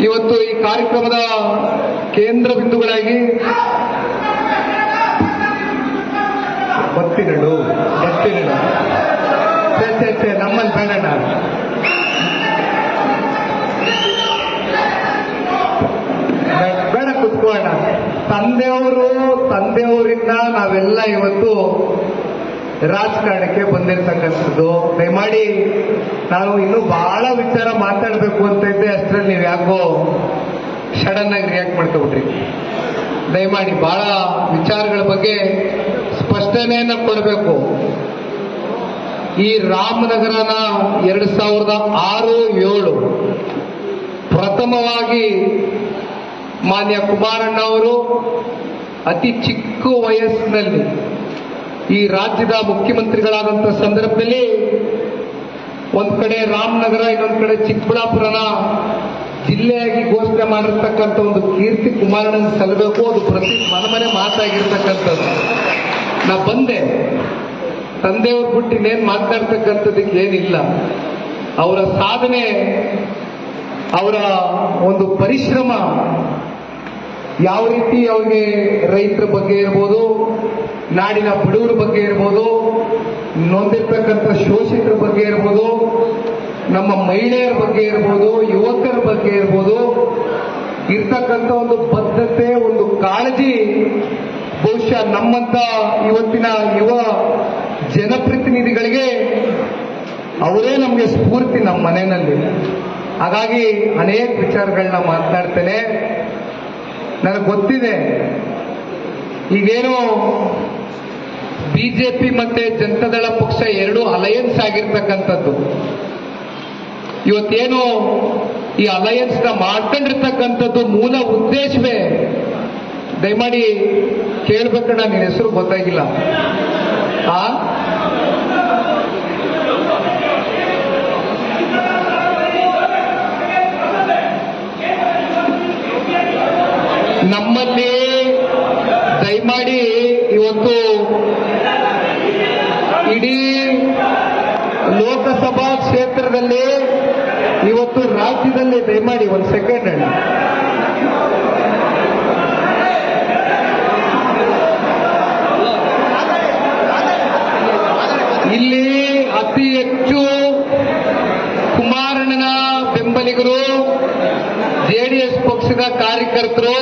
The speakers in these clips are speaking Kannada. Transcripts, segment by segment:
ಇವತ್ತು ಈ ಕಾರ್ಯಕ್ರಮದ ಕೇಂದ್ರ ಬಿಂದುಗಳಾಗಿ ಭಕ್ತಿಗಳು ಭಕ್ತಿಗಳು ನಮ್ಮಲ್ಲಿ ಬೇಡಣ್ಣ. ಬೇಡ ಕುತ್ಕೋಣ ತಂದೆಯವರು, ತಂದೆಯವರಿಂದ ನಾವೆಲ್ಲ ಇವತ್ತು ರಾಜಕಾರಣಕ್ಕೆ ಬಂದಿರತಕ್ಕಂಥದ್ದು. ದಯಮಾಡಿ ನಾನು ಇನ್ನೂ ಬಹಳ ವಿಚಾರ ಮಾತಾಡಬೇಕು ಅಂತ ಇದ್ದೆ ಅಷ್ಟರಲ್ಲಿ ನೀವು ಯಾಕೋ ಸಡನ್ ಆಗಿ ರಿಯಾಕ್ಟ್ ಮಾಡ್ಕೊಬಿಟ್ರಿ. ದಯಮಾಡಿ ಬಹಳ ವಿಚಾರಗಳ ಬಗ್ಗೆ ಸ್ಪಷ್ಟನೆಯನ್ನು ಕೊಡಬೇಕು. ಈ ರಾಮನಗರನ ಎರಡು ಸಾವಿರದ ಆರು ಏಳು ಪ್ರಥಮವಾಗಿ ಮಾನ್ಯ ಕುಮಾರಣ್ಣ ಅವರು ಅತಿ ಚಿಕ್ಕ ವಯಸ್ಸಿನಲ್ಲಿ ಈ ರಾಜ್ಯದ ಮುಖ್ಯಮಂತ್ರಿಗಳಾದಂಥ ಸಂದರ್ಭದಲ್ಲಿ ಒಂದ್ ಕಡೆ ರಾಮನಗರ, ಇನ್ನೊಂದ್ ಕಡೆ ಚಿಕ್ಕಬಳ್ಳಾಪುರನ ಜಿಲ್ಲೆಯಾಗಿ ಘೋಷಣೆ ಮಾಡಿರ್ತಕ್ಕಂಥ ಒಂದು ಕೀರ್ತಿ ಕುಮಾರಣ್ಣನ ಸಲ್ಲಬೇಕು ಅದು ಪ್ರತಿ ಮನಮನೆ ಮನೆ ಮಾತಾಗಿರ್ತಕ್ಕಂಥದ್ದು. ನಾ ಬಂದೆ. ತಂದೆಯವ್ರ ಬಿಟ್ಟು ಇನ್ನೇನು ಮಾತಾಡ್ತಕ್ಕಂಥದ್ದಕ್ಕೆ ಏನಿಲ್ಲ. ಅವರ ಸಾಧನೆ, ಅವರ ಒಂದು ಪರಿಶ್ರಮ ಯಾವ ರೀತಿ ಅವ್ರಿಗೆ ರೈತರ ಬಗ್ಗೆ ಇರ್ಬೋದು ನಾಡಿನ ಬಡವರ ಬಗ್ಗೆ ಇರ್ಬೋದು, ನೊಂದಿರ್ತಕ್ಕಂಥ ಶೋಷಿತರ ಬಗ್ಗೆ ಇರ್ಬೋದು, ನಮ್ಮ ಮಹಿಳೆಯರ ಬಗ್ಗೆ ಇರ್ಬೋದು, ಯುವಕರ ಬಗ್ಗೆ ಇರ್ಬೋದು, ಇರ್ತಕ್ಕಂಥ ಒಂದು ಬದ್ಧತೆ, ಒಂದು ಕಾಳಜಿ, ಬಹುಶಃ ನಮ್ಮಂತ ಇವತ್ತಿನ ಯುವ ಜನಪ್ರತಿನಿಧಿಗಳಿಗೆ ಅವರೇ ನಮಗೆ ಸ್ಫೂರ್ತಿ ನಮ್ಮ ಮನೆಯಲ್ಲಿ. ಹಾಗಾಗಿ ಅನೇಕ ವಿಚಾರಗಳನ್ನ ಮಾತನಾಡ್ತೇನೆ. ನನಗೆ ಗೊತ್ತಿದೆ, ಈಗೇನು ಬಿಜೆಪಿ ಮತ್ತೆ ಜನತಾದಳ ಪಕ್ಷ ಎರಡು ಅಲಯನ್ಸ್ ಆಗಿರ್ತಕ್ಕಂಥದ್ದು. ಇವತ್ತೇನು ಈ ಅಲಯನ್ಸ್ನ ಮಾಡ್ಕೊಂಡಿರ್ತಕ್ಕಂಥದ್ದು ಮೂಲ ಉದ್ದೇಶವೇ? ದಯಮಾಡಿ ಕೇಳ್ಬೇಕಣ್ಣ, ನಿನ್ನ ಹೆಸರು ಗೊತ್ತಾಗಿಲ್ಲ. ಆ? ನಮ್ಮಲ್ಲಿ ದಯಮಾಡಿ ಇವತ್ತು ಇಡೀ ಲೋಕಸಭಾ ಕ್ಷೇತ್ರದಲ್ಲಿ ಇವತ್ತು ರಾಜ್ಯದಲ್ಲಿ ದಯಮಾಡಿ ಒಂದು ಸೆಕೆಂಡ್ ಹೇಳಿ. ಇಲ್ಲಿ ಅತಿ ಹೆಚ್ಚು ಕುಮಾರಣ್ಣನ ಬೆಂಬಲಿಗರು ಜೆಡಿಎಸ್ ಪಕ್ಷದ ಕಾರ್ಯಕರ್ತರು,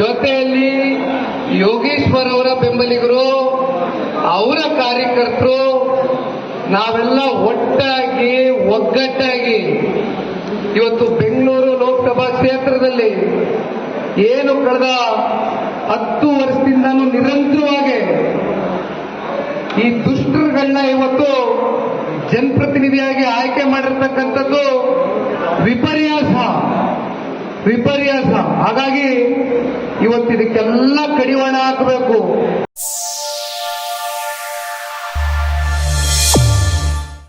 ಜೊತೆಯಲ್ಲಿ ಯೋಗೇಶ್ವರ್ ಅವರ ಬೆಂಬಲಿಗರು, ಅವರ ಕಾರ್ಯಕರ್ತರು ನಾವೆಲ್ಲ ಒಟ್ಟಾಗಿ, ಒಗ್ಗಟ್ಟಾಗಿ ಇವತ್ತು ಬೆಂಗಳೂರು ಲೋಕಸಭಾ ಕ್ಷೇತ್ರದಲ್ಲಿ ಏನು ಕಳೆದ ಹತ್ತು ವರ್ಷದಿಂದನೂ ನಿರಂತರವಾಗಿ ಈ ದುಷ್ಟರುಗಳನ್ನ ಇವತ್ತು ಜನಪ್ರತಿನಿಧಿಯಾಗಿ ಆಯ್ಕೆ ಮಾಡಿರ್ತಕ್ಕಂಥದ್ದು ವಿಪರ್ಯಾಸ ವಿಪರ್ಯಾಸ. ಹಾಗಾಗಿ ಇವತ್ತು ಇದಕ್ಕೆಲ್ಲ ಕಡಿವಾಣ